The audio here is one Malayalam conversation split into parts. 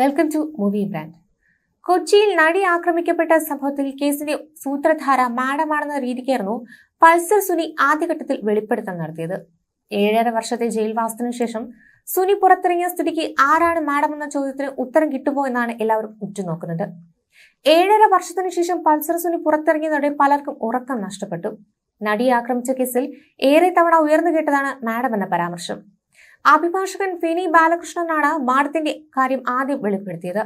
വെൽക്കം ടു മൂവി ബ്രാൻഡ് കൊച്ചിയിൽ നടി ആക്രമിക്കപ്പെട്ട സംഭവത്തിൽ കേസിന്റെ സൂത്രധാര മാഡമാണെന്ന രീതിക്കായിരുന്നു പൾസർ സുനി ആദ്യഘട്ടത്തിൽ വെളിപ്പെടുത്തൽ നടത്തിയത്. ഏഴര വർഷത്തെ ജയിൽവാസത്തിനു ശേഷം സുനി പുറത്തിറങ്ങിയ സ്ഥിതിക്ക് ആരാണ് മാഡം എന്ന ചോദ്യത്തിന് ഉത്തരം കിട്ടുമോ എന്നാണ് എല്ലാവരും ഉറ്റുനോക്കുന്നത്. ഏഴര വർഷത്തിനു ശേഷം പൾസർ സുനി പുറത്തിറങ്ങിയതോടെ പലർക്കും ഉറക്കം നഷ്ടപ്പെട്ടു. നടിയെ ആക്രമിച്ച കേസിൽ ഏറെ തവണ ഉയർന്നു കേട്ടതാണ് മാഡം എന്ന പരാമർശം. അഭിഭാഷകൻ ഫിനി ബാലകൃഷ്ണനാണ് മാഡത്തിന്റെ കാര്യം ആദ്യം വെളിപ്പെടുത്തിയത്.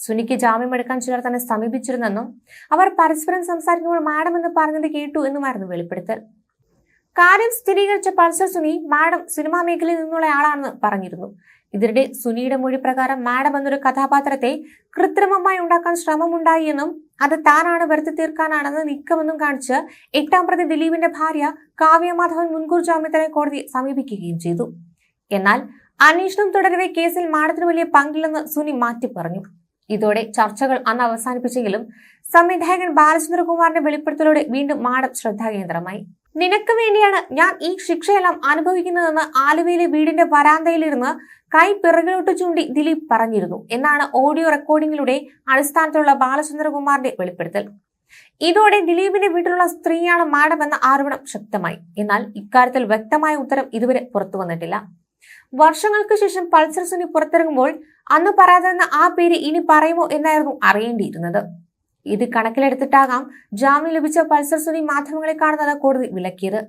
സുനിക്ക് ജാമ്യമെടുക്കാൻ ചിലർ തന്നെ സമീപിച്ചിരുന്നെന്നും അവർ പരസ്പരം സംസാരിക്കുമ്പോൾ മാഡം എന്ന് പറഞ്ഞത് കേട്ടു എന്നുമായിരുന്നു വെളിപ്പെടുത്തൽ. കാര്യം സ്ഥിരീകരിച്ച പൾസർ സുനി മാഡം സിനിമാ മേഖലയിൽ നിന്നുള്ള ആളാണെന്ന് പറഞ്ഞിരുന്നു. ഇതിനിടെ സുനിയുടെ മൊഴി പ്രകാരം മാഡം എന്നൊരു കഥാപാത്രത്തെ കൃത്രിമമായി ഉണ്ടാക്കാൻ ശ്രമമുണ്ടായി എന്നും അത് താനാണ് വരുത്തി തീർക്കാനാണെന്ന് നീക്കമെന്നും കാണിച്ച് എട്ടാം പ്രതി ദിലീപിന്റെ ഭാര്യ കാവ്യ മാധവൻ മുൻകൂർ ജാമ്യത്തിനായി കോടതിയെ സമീപിക്കുകയും ചെയ്തു. എന്നാൽ അന്വേഷണം തുടരവെ കേസിൽ മാഡത്തിന് വലിയ പങ്കില്ലെന്ന് സുനി മാറ്റി പറഞ്ഞു. ഇതോടെ ചർച്ചകൾ അന്ന് അവസാനിപ്പിച്ചെങ്കിലും സംവിധായകൻ ബാലചന്ദ്രകുമാറിന്റെ വെളിപ്പെടുത്തലോടെ വീണ്ടും മാഡം ശ്രദ്ധാകേന്ദ്രമായി. നിനക്ക് വേണ്ടിയാണ് ഞാൻ ഈ ശിക്ഷയെല്ലാം അനുഭവിക്കുന്നതെന്ന് ആലുവയിലെ വീടിന്റെ വരാന്തയിലിരുന്ന് കൈ പിറകിലോട്ട് ചൂണ്ടി ദിലീപ് പറഞ്ഞിരുന്നു എന്നാണ് ഓഡിയോ റെക്കോർഡിംഗിലൂടെ അടിസ്ഥാനത്തിലുള്ള ബാലചന്ദ്രകുമാറിന്റെ വെളിപ്പെടുത്തൽ. ഇതോടെ ദിലീപിന്റെ വീട്ടിലുള്ള സ്ത്രീയാണ് മാഡം എന്ന ആരോപണം ശക്തമായി. എന്നാൽ ഇക്കാര്യത്തിൽ വ്യക്തമായ ഉത്തരം ഇതുവരെ പുറത്തു വന്നിട്ടില്ല. വർഷങ്ങൾക്ക് ശേഷം പൾസർ സുനി പുറത്തിറങ്ങുമ്പോൾ അന്ന് പറയാതിരുന്ന ആ പേര് ഇനി പറയുമോ എന്നായിരുന്നു അറിയേണ്ടിയിരുന്നത്. ഇത് കണക്കിലെടുത്തിട്ടാകാം ജാമ്യം ലഭിച്ച പൾസർ സുനി മാധ്യമങ്ങളെ കാണുന്നത് കോടതി വിലക്കിയത്.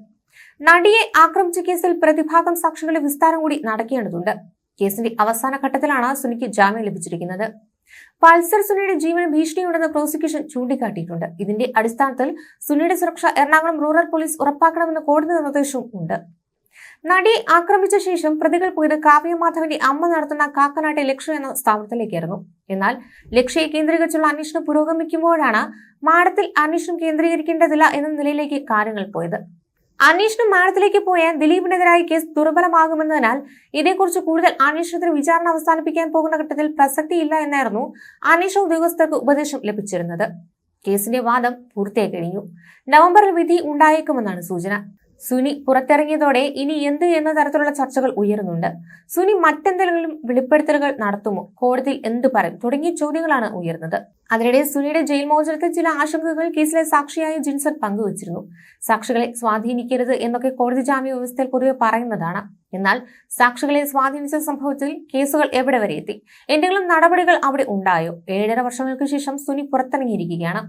നടിയെ ആക്രമിച്ച കേസിൽ പ്രതിഭാഗം സാക്ഷികളുടെ വിസ്താരം കൂടി നടക്കേണ്ടതുണ്ട്. കേസിന്റെ അവസാന ഘട്ടത്തിലാണ് സുനിക്ക് ജാമ്യം ലഭിച്ചിരിക്കുന്നത്. പൾസർ സുനിയുടെ ജീവന് ഭീഷണിയുണ്ടെന്ന് പ്രോസിക്യൂഷൻ ചൂണ്ടിക്കാട്ടിയിട്ടുണ്ട്. ഇതിന്റെ അടിസ്ഥാനത്തിൽ സുനിയുടെ സുരക്ഷ എറണാകുളം റൂറൽ പോലീസ് ഉറപ്പാക്കണമെന്ന് കോടതി നിർദ്ദേശവും ഉണ്ട്. നടിയെ ആക്രമിച്ച ശേഷം പ്രതികൾ പോയത് കാവ്യമാധവന്റെ അമ്മ നടത്തുന്ന കാക്കനാട്ടെ ലക്ഷ്യ എന്ന സ്ഥാപനത്തിലേക്കായിരുന്നു. എന്നാൽ ലക്ഷ്യയെ കേന്ദ്രീകരിച്ചുള്ള അന്വേഷണം പുരോഗമിക്കുമ്പോഴാണ് മാഡത്തിൽ അന്വേഷണം കേന്ദ്രീകരിക്കേണ്ടതില്ല എന്ന നിലയിലേക്ക് കാര്യങ്ങൾ പോയത്. അന്വേഷണം മാഡത്തിലേക്ക് പോയാൽ ദിലീപിനെതിരായ കേസ് ദുർബലമാകുമെന്നതിനാൽ ഇതേക്കുറിച്ച് കൂടുതൽ അന്വേഷണത്തിന് വിചാരണ അവസാനിപ്പിക്കാൻ പോകുന്ന ഘട്ടത്തിൽ പ്രസക്തിയില്ല എന്നായിരുന്നു അന്വേഷണ ഉദ്യോഗസ്ഥർക്ക് ഉപദേശം ലഭിച്ചിരുന്നത്. കേസിന്റെ വാദം പൂർത്തിയായി കഴിഞ്ഞു. നവംബറിൽ വിധി ഉണ്ടായേക്കുമെന്നാണ് സൂചന. സുനി പുറത്തിറങ്ങിയതോടെ ഇനി എന്ത് എന്ന തരത്തിലുള്ള ചർച്ചകൾ ഉയരുന്നുണ്ട്. സുനി മറ്റെന്തെങ്കിലും വെളിപ്പെടുത്തലുകൾ നടത്തുമോ? കോടതിയിൽ എന്ത് പറയും? തുടങ്ങിയ ചോദ്യങ്ങളാണ് ഉയർന്നത്. അതിനിടെ സുനിയുടെ ജയിൽ മോചനത്തിൽ ചില ആശങ്കകൾ കേസിലെ സാക്ഷിയായ ജിൻസൺ പങ്കുവച്ചിരുന്നു. സാക്ഷികളെ സ്വാധീനിക്കരുത് എന്നൊക്കെ കോടതി ജാമ്യ വ്യവസ്ഥയിൽ പൊതുവെ പറയുന്നതാണ്. എന്നാൽ സാക്ഷികളെ സ്വാധീനിച്ച സംഭവത്തിൽ കേസുകൾ എവിടെ വരെ എത്തി? എന്തെങ്കിലും നടപടികൾ അവിടെ ഉണ്ടായോ? ഏഴര വർഷങ്ങൾക്ക് ശേഷം സുനി പുറത്തിറങ്ങിയിരിക്കുകയാണ്.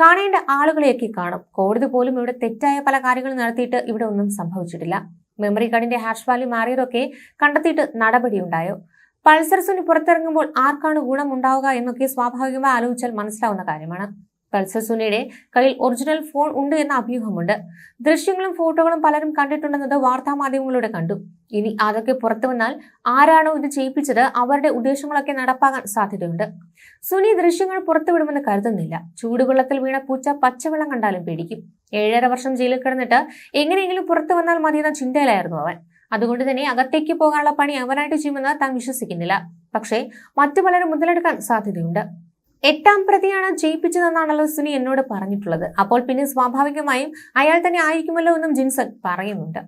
കാണേണ്ട ആളുകളെയൊക്കെ കാണും. കോടതി പോലും ഇവിടെ തെറ്റായ പല കാര്യങ്ങളും നടത്തിയിട്ട് ഇവിടെ ഒന്നും സംഭവിച്ചിട്ടില്ല. മെമ്മറി കാർഡിന്റെ ഹാഷ് വാല്യൂ മാറിയതൊക്കെ കണ്ടെത്തിയിട്ട് നടപടിയുണ്ടായോ പൾസർ സുനി പുറത്തിറങ്ങുമ്പോൾ ആർക്കാണ് ഗുണമുണ്ടാവുക എന്നൊക്കെ സ്വാഭാവികമായി ആലോചിച്ചാൽ മനസ്സിലാവുന്ന കാര്യമാണ്. പൾസർ സുനിയുടെ കയ്യിൽ ഒറിജിനൽ ഫോൺ ഉണ്ട് എന്ന അഭ്യൂഹമുണ്ട്. ദൃശ്യങ്ങളും ഫോട്ടോകളും പലരും കണ്ടിട്ടുണ്ടെന്നത് വാർത്താ മാധ്യമങ്ങളിലൂടെ കണ്ടു. ഇനി അതൊക്കെ പുറത്തു വന്നാൽ ആരാണോ ഇത് ചെയ്യിപ്പിച്ചത് അവരുടെ ഉദ്ദേശങ്ങളൊക്കെ നടപ്പാകാൻ സാധ്യതയുണ്ട്. സുനി ദൃശ്യങ്ങൾ പുറത്തുവിടുമെന്ന് കരുതുന്നില്ല. ചൂടുവെള്ളത്തിൽ വീണ പൂച്ച പച്ചവെള്ളം കണ്ടാലും പേടിക്കും. ഏഴര വർഷം ജയിലിൽ കിടന്നിട്ട് എങ്ങനെയെങ്കിലും പുറത്തു വന്നാൽ മതിയെന്ന ചിന്തയിലായിരുന്നു അവൻ. അതുകൊണ്ട് തന്നെ അകത്തേക്ക് പോകാനുള്ള പണി അവനായിട്ട് ചെയ്യുമെന്ന് താൻ വിശ്വസിക്കുന്നില്ല. പക്ഷേ മറ്റു പലരും മുതലെടുക്കാൻ സാധ്യതയുണ്ട്. എട്ടാം പ്രതിയാണ് ജയിപ്പിച്ചതെന്നാണല്ലോ സുനി എന്നോട് പറഞ്ഞിട്ടുള്ളത്. അപ്പോൾ പിന്നെ സ്വാഭാവികമായും അയാൾ തന്നെ ആയിരിക്കുമല്ലോ എന്നും ജിൻസൺ പറയുന്നുണ്ട്.